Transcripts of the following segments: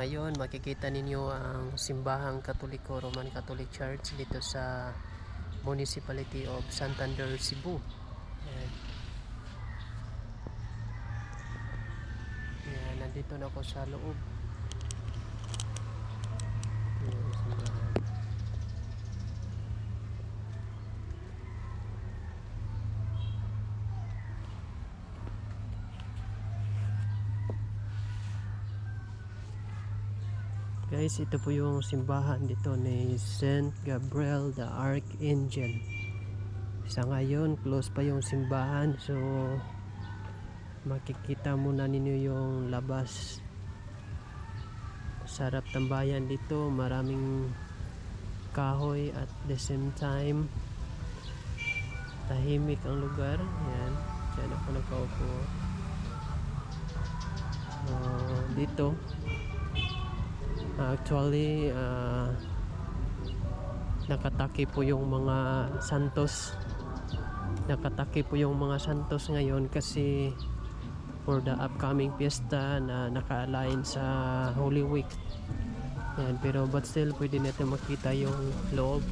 Ngayon, makikita ninyo ang simbahang Katoliko, Roman Catholic Church dito sa Municipality of Santander, Cebu. Ayan. Ayan, nandito na ako sa loob. Ayan, ang simbahan. Guys, ito po yung simbahan dito ni Saint Gabriel the Archangel. Sa ngayon, close pa yung simbahan. So, makikita muna ninyo yung labas. Sarap tambayan dito. Maraming kahoy at the same time tahimik ang lugar. Yan. Diyan ako nagkaupo. So, dito Actually, ah, nakataki po yung mga santos. Nakataki po yung mga santos ngayon kasi for the upcoming fiesta na naka-align sa Holy Week. Yan, pero but still pwede natin makita yung loob.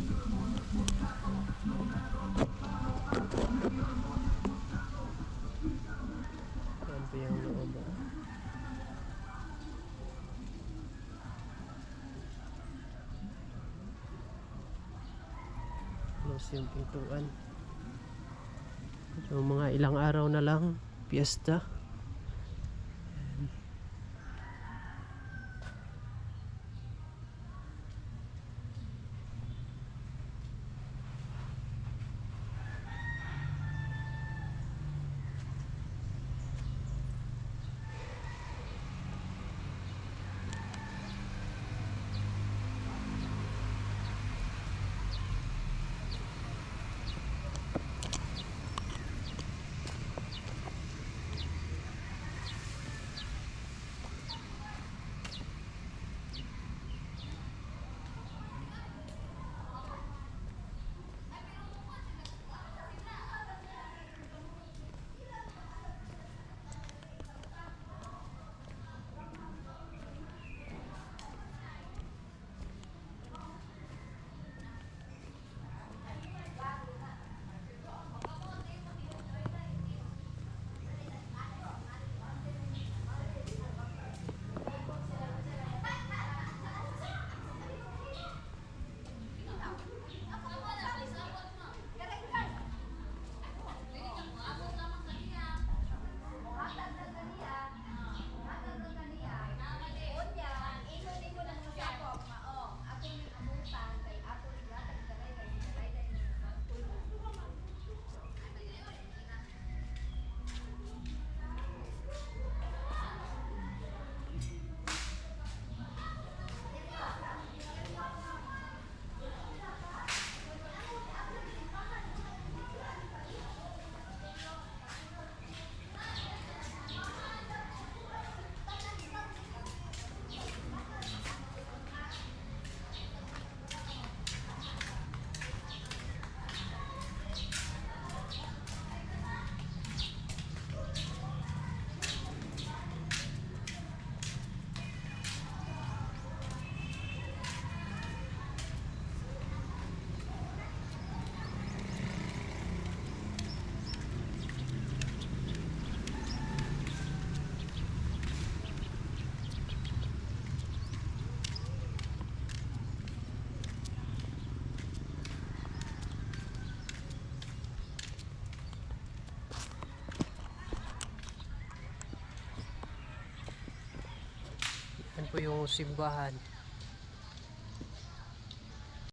Close yung pintuan. So mga ilang araw na lang fiesta po yung simbahan